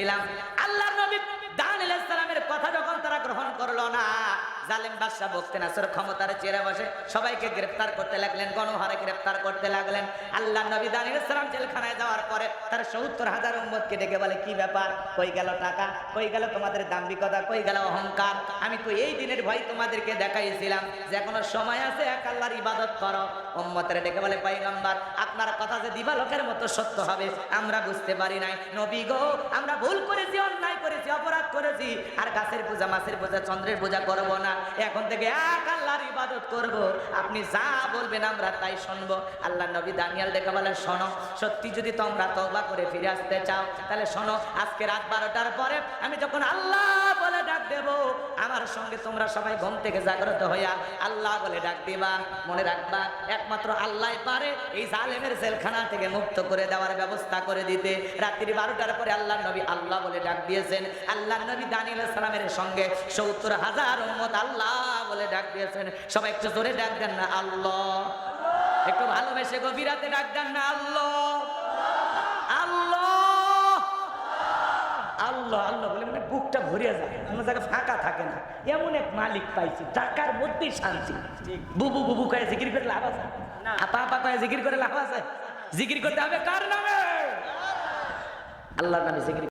দিলাম জালেম বাদশাহ বকতে নাসর ক্ষমতার চেয়ারে বসে সবাইকে গ্রেফতার করতে লাগলেন, গণহারে গ্রেফতার করতে লাগলেন। আল্লাহ নবী দানিয়েল সালাম জেলখানায় যাওয়ার পরে তার সত্তর হাজার উম্মতকে ডেকে বলে, কি ব্যাপার? কই গেল টাকা? কই গেল তোমাদের দাম্ভিকতা? কই গেল অহংকার? আমি তো এই দিনের ভয় তোমাদেরকে দেখাইছিলাম যে এখনও সময় আছে, এক আল্লাহর ইবাদত করো। উম্মতের ডেকে বলে, পয়গম্বর, আপনার কথা যে দিবালোকের মতো সত্য হবে, আমরা বুঝতে পারি নাই। নবী গো, আমরা ভুল করেছি, অন্যায় করেছি। করেছি। আর গাছের পূজা, মাছের পূজা, চন্দ্রের পূজা করব না। এখন থেকে এক আল্লাহর ইবাদত করব। আপনি যা বলবেন আমরা তাই শুনব। আল্লাহ নবী দানিয়াল দেখে বলে শোনো, সত্যি যদি তোমরা তওবা করে ফিরে আসতে চাও, তাহলে শোনো, আজকে রাত বারোটার পরে আমি যখন আল্লাহ বলে ডাক দেব আমার সঙ্গে তোমরা সবাই ঘুম থেকে জাগ্রত হইয়া আল্লাহ বলে ডাক দিবা, মনে রাখবা, একমাত্র আল্লাহ পারে এই জালেমের জেলখানা থেকে মুক্ত করে দেওয়ার ব্যবস্থা করে দিতে। রাত্রি বারোটার পরে আল্লাহ নবী আল্লাহ বলে ডাক দিয়েছেন। আল্লাহ নবী দানিল সালামের সঙ্গে সত্তর হাজার উম্মত আল্লাহ বলে ডাক দিয়েছেন। সবাই একটু জোরে ডাক দেন না, আল্লাহ। একটু ভালোবেসে গভীরাতে ডাক দেন না আল্লাহ আল্লাহ। আল্লাহ আল্লাহ বলে মানে বুকটা ভরিয়া যায়। কোনো জায়গায় ফাঁকা থাকে না। এমন এক মালিক পাইছি টাকার মধ্যেই শান্তি। বুবু বুবু কয়ে জিকির করে লাভ আছে? আপা আপা কয়ে জিকির করে লাভ আছে? জিকির করতে হবে কার নামে? আল্লাহ নামে জিকির